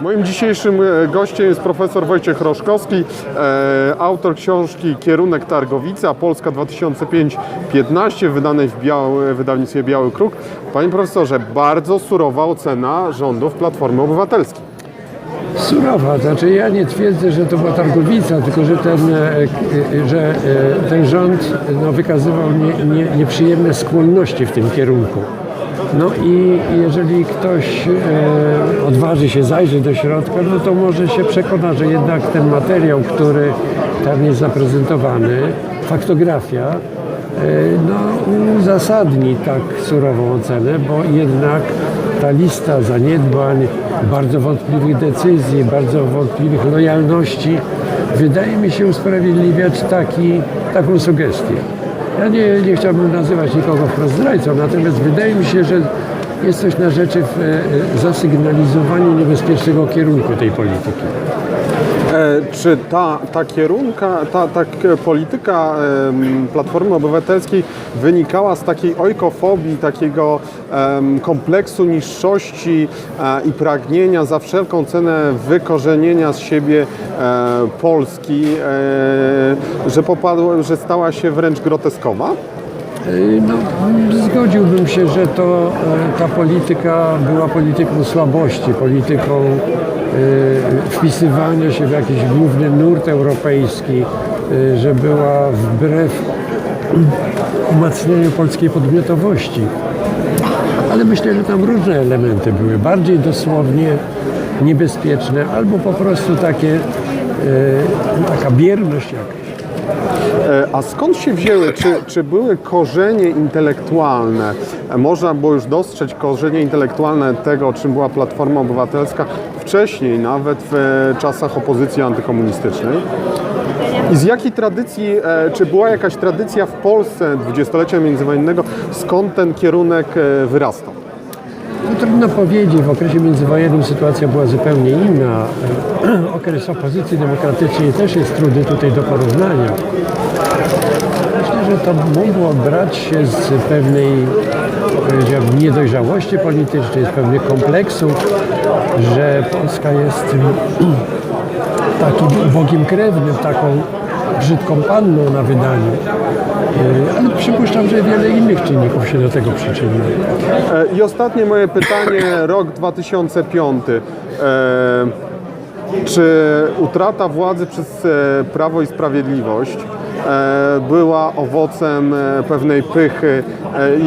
Moim dzisiejszym e, gościem jest profesor Wojciech Roszkowski, e, autor książki Kierunek Targowica, Polska 2005-15, wydanej w biały, wydawnictwie Biały Kruk. Panie profesorze, bardzo surowa ocena rządów Platformy Obywatelskiej. Surowa, znaczy ja nie twierdzę, że to była targowica, tylko że ten, e, e, że e, ten rząd no, wykazywał nie, nie, nieprzyjemne skłonności w tym kierunku. No i jeżeli ktoś e, odważy się zajrzeć do środka, no to może się przekona, że jednak ten materiał, który tam jest zaprezentowany, faktografia, e, no, uzasadni tak surową ocenę, bo jednak ta lista zaniedbań, bardzo wątpliwych decyzji, bardzo wątpliwych lojalności wydaje mi się usprawiedliwiać taki, taką sugestię. Ja nie, nie chciałbym nazywać nikogo wprost zdrajcą, natomiast wydaje mi się, że jest coś na rzeczy w e, zasygnalizowaniu niebezpiecznego kierunku tej polityki. E, Czy ta, ta kierunka, ta, ta polityka Platformy Obywatelskiej wynikała z takiej ojkofobii, takiego kompleksu niższości e, i pragnienia za wszelką cenę wykorzenienia z siebie Polski, że, popadło, że stała się wręcz groteskowa? Y, No, zgodziłbym się, że to e, ta polityka była polityką słabości, polityką e, wpisywania się w jakiś główny nurt europejski, że była wbrew umacnianiu polskiej podmiotowości. Ale myślę, że tam różne elementy były, bardziej dosłownie niebezpieczne, albo po prostu takie, taka bierność jakaś. E, A skąd się wzięły? Czy, czy były korzenie intelektualne? E, Można było już dostrzec korzenie intelektualne tego, czym była Platforma Obywatelska wcześniej, nawet w e, czasach opozycji antykomunistycznej. I z jakiej tradycji, czy była jakaś tradycja w Polsce dwudziestolecia międzywojennego, skąd ten kierunek wyrastał? No, trudno powiedzieć, w okresie międzywojennym sytuacja była zupełnie inna. Okres opozycji demokratycznej też jest trudny tutaj do porównania. Myślę, że to mogło brać się z pewnej, powiedziałbym, niedojrzałości politycznej, z pewnych kompleksów, że Polska jest takim ubogim krewnym, taką brzydką panną na wydaniu. Ale przypuszczam, że wiele innych czynników się do tego przyczyniło. E, I ostatnie moje pytanie, rok 2005. E, Czy utrata władzy przez e, Prawo i Sprawiedliwość była owocem pewnej pychy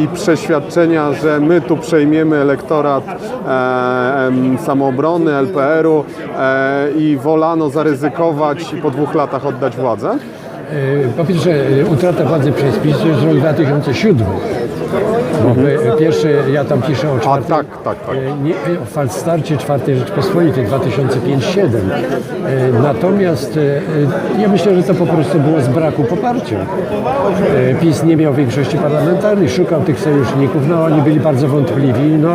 i przeświadczenia, że my tu przejmiemy elektorat samoobrony LPR-u i wolano zaryzykować i po dwóch latach oddać władzę? E, Po pierwsze, e, utrata władzy przez PiS to jest rok 2007. Bo e, pierwszy, ja tam piszę o czwartym, tak, tak, tak. e, nie, o falstarcie czwartej Rzeczpospolitej 2005-2007. E, Natomiast ja myślę, że to po prostu było z braku poparcia. PiS nie miał większości parlamentarnej, szukał tych sojuszników, no oni byli bardzo wątpliwi, no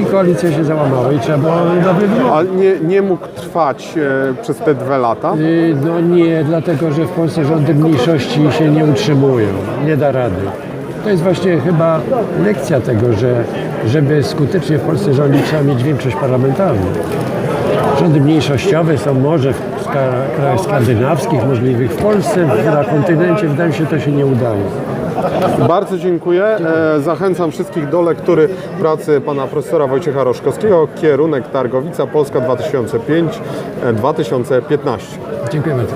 i koalicja się załamała i trzeba było nowy. A nie, nie mógł trwać przez te dwa lata? No nie, dlatego że w Polsce rządy mniejszości się nie utrzymują, nie da rady. To jest właśnie chyba lekcja tego, że żeby skutecznie w Polsce rządzić trzeba mieć większość parlamentarną. Rządy mniejszościowe są może w krajach skandynawskich, możliwych w Polsce, na kontynencie wydaje się to się nie udaje. Bardzo dziękuję. E, Zachęcam wszystkich do lektury pracy pana profesora Wojciecha Roszkowskiego, kierunek Targowica Polska 2005-2015. Dziękuję bardzo.